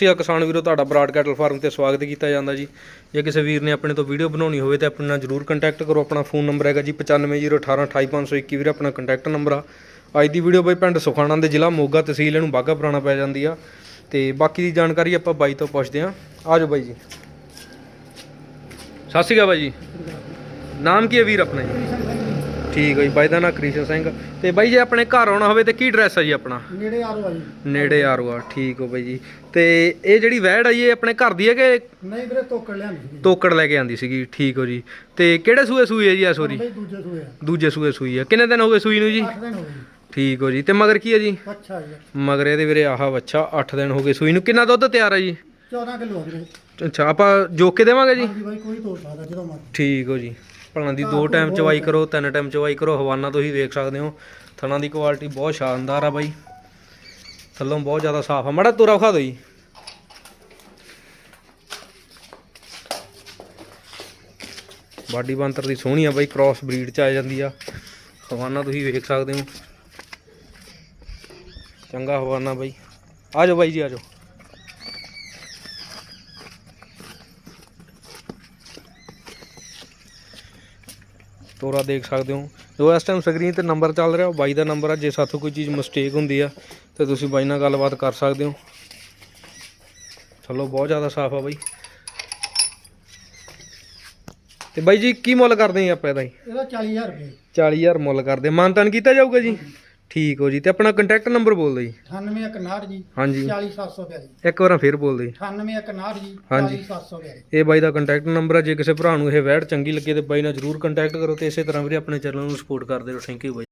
ਸਤਿ ਕਿਸਾਨ ਵੀਰੋ, ਤੁਹਾਡਾ ਬਰਾਡ ਕੈਟਲ ਫਾਰਮ ਤੇ ਸਵਾਗਤ ਕੀਤਾ ਜਾਂਦਾ ਜੀ। ਜੇ ਕਿਸੇ ਵੀਰ ਨੇ ਆਪਣੇ ਤੋਂ ਵੀਡੀਓ ਬਣਾਉਣੀ ਹੋਵੇ ਤੇ ਆਪਣੇ ਨਾਲ ਜਰੂਰ ਕੰਟੈਕਟ ਕਰੋ। ਆਪਣਾ ਫੋਨ ਨੰਬਰ ਹੈਗਾ ਜੀ 9501828521 ਵੀਰ, ਆਪਣਾ ਕੰਟੈਕਟ ਨੰਬਰ ਆ। ਅੱਜ ਦੀ ਵੀਡੀਓ ਬਾਈ ਪਿੰਡ ਸੁਖਾਣਾ ਦੇ ਜ਼ਿਲ੍ਹਾ ਮੋਗਾ ਤਹਿਸੀਲ ਇਹਨੂੰ ਬਾਗਾ ਪੁਰਾਣਾ ਪੈ ਜਾਂਦੀ ਆ। ਤੇ ਬਾਕੀ ਦੀ ਜਾਣਕਾਰੀ ਆਪਾਂ ਬਾਈ ਤੋਂ ਪੁੱਛਦੇ ਆ ਆਜੋ ਬਾਈ ਜੀ। ਸਤਿ ਸ਼੍ਰੀ ਅਕਾਲ ਬਾਈ ਜੀ। ਨਾਮ ਕੀ ਹੈ ਵੀਰ ਆਪਣਾ ਜੀ? ਠੀਕ ਹੈ ਜੀ ਬਾਈ ਦਾ ਨਾਮ ਕ੍ਰਿਸ਼ਨ ਸਿੰਘ। ਤੇ ਬਾਈ ਜੇ ਆਪਣੇ ਘਰ ਆਉਣਾ ਹੋਵੇ ਤੇ ਕੀ ਐਡਰੈਸ ਹੈ ਜੀ ਆਪਣਾ? ਨੇੜੇ ਆਰੋ ਆ ਜੀ। ਨੇੜੇ ਆਰੂਆ ਠੀਕ ਹੋ ਬਾਈ ਜੀ। ਤੇ ਇਹ ਜਿਹੜੀ ਵੈੜ ਆ ਜੀ ਇਹ ਆਪਣੇ ਘਰ ਦੀ ਹੈ ਕਿ ਨਹੀਂ ਵੀਰੇ ਤੋਕੜ ਲਿਆਂਦੀ ਸੀ ਤੋਕੜ ਲੈ ਕੇ ਆਂਦੀ ਸੀਗੀ? ਠੀਕ ਹੋ ਜੀ। ਤੇ ਕਿਹੜੇ ਸੂਏ ਸੂਈ ਹੈ ਜੀ ਆ ਸੋਰੀ? ਬਈ ਦੂਜੇ ਸੂਏ ਆ। ਦੂਜੇ ਸੂਏ ਸੂਈ ਹੈ ਕਿੰਨੇ ਦਿਨ ਹੋ ਗਏ ਸੂਈ ਨੂੰ ਜੀ? 8 ਦਿਨ ਹੋ ਗਏ ਜੀ। ਠੀਕ ਹੋ ਜੀ। ਤੇ ਮਗਰ ਕੀ ਹੈ ਜੀ? ਅੱਛਾ ਜੀ। ਮਗਰ ਇਹਦੇ ਵੀਰੇ ਆਹ ਬੱਚਾ 8 ਦਿਨ ਹੋ ਗਏ ਸੂਈ ਨੂੰ। ਕਿੰਨਾ ਦੁੱਧ ਤਿਆਰ ਹੈ ਜੀ? 14 ਕਿਲੋ ਹੋ ਗਏ ਅੱਛਾ ਆਪਾਂ ਜੋਕ ਕੇ ਦੇਵਾਂਗੇ ਜੀ? ਹਾਂਜੀ ਬਾਈ ਕੋਈ ਤੋੜ ਸਕਦਾ ਜਦੋਂ ਮਰਜ਼ੀ। ਠੀਕ ਹੋ ਜੀ। ਭਲਾਂ ਦੀ ਦੋ ਟਾਈਮ ਚਵਾਈ ਕਰੋ ਤਿੰਨ ਟਾਈਮ ਚਵਾਈ ਕਰੋ ਹਵਾਨਾ ਤੁਸੀਂ ਵੇਖ ਸਕਦੇ ਹੋ। ਥਣਾ ਦੀ ਕੁਆਲਿਟੀ ਬਹੁਤ ਸ਼ਾਨਦਾਰ ਆ ਬਾਈ। ਥੱਲੋਂ ਬਹੁਤ ਜ਼ਿਆਦਾ ਸਾਫ਼ ਆ। ਮੜਾ ਤੁਰਾ ਵਿਖਾ ਦਿਓ ਜੀ। ਬਾਡੀ ਬੰਤਰ ਦੀ ਸੋਹਣੀ ਆ ਬਾਈ ਕ੍ਰਾਸ ਬਰੀਡ ਚ ਆ ਜਾਂਦੀ ਆ। ਹਵਾਨਾ ਤੁਸੀਂ ਵੇਖ ਸਕਦੇ ਹੋ। ਚੰਗਾ ਹਵਾਨਾ ਬਾਈ। ਆ ਜਾਓ ਬਾਈ ਜੀ ਆ ਜਾਓ। ਤੋਰਾ ਦੇਖ ਸਕਦੇ ਹੋ। ਜੋ ਇਸ ਟਾਈਮ ਸਕਰੀਨ ਤੇ ਨੰਬਰ ਚੱਲ ਰਿਹਾ ਉਹ ਬਾਈ ਦਾ ਨੰਬਰ ਆ ਜੇ ਸਾਥੋਂ ਕੋਈ ਚੀਜ਼ ਮਿਸਟੇਕ ਹੁੰਦੀ ਆ ਤੇ ਤੁਸੀਂ ਬਾਈ ਨਾਲ ਗੱਲਬਾਤ ਕਰ ਸਕਦੇ ਹੋ। ਚਲੋ ਬਹੁਤ ਜ਼ਿਆਦਾ ਸਾਫ਼ ਆ ਬਾਈ। ਤੇ ਬਾਈ ਜੀ ਕੀ ਮੁੱਲ ਕਰਦੇ ਆ ਆਪਾਂ ਇਹਦਾ ਜੀ? ਇਹਦਾ 40000 ਰੁਪਏ। 40000 ਮੁੱਲ ਕਰਦੇ ਮਾਨਤਾਨ ਕੀਤਾ ਜਾਊਗਾ ਜੀ? ਠੀਕ ਹੋ ਜੀ ਤੇ ਆਪਣਾ ਕੰਟੈਕਟ ਨੰਬਰ ਬੋਲ ਦਿਓ ਜੀ। 98 ਜੀ ਹਾਂਜੀ। 40742 ਇੱਕ ਵਾਰ ਫੇਰ ਬੋਲ ਦਿਓ ਜੀ। 98 ਜੀ ਹਾਂਜੀ। 40742 ਇਹ ਬਾਈ ਦਾ ਕੰਟੈਕਟ ਨੰਬਰ ਆ ਜੇ ਕਿਸੇ ਭਰਾ ਨੂੰ ਇਹ ਵੈੜ ਚੰਗੀ ਲੱਗੇ ਤੇ ਬਾਈ ਨਾਲ ਜਰੂਰ ਕੰਟੈਕਟ ਕਰੋ ਤੇ ਇਸੇ ਤਰ੍ਹਾਂ ਵੀਰੇ ਆਪਣੇ ਚੈਨਲ ਨੂੰ ਸਪੋਰਟ ਕਰਦੇ ਰਹੋ ਥੈਂਕ ਯੂ ਬਾਈ।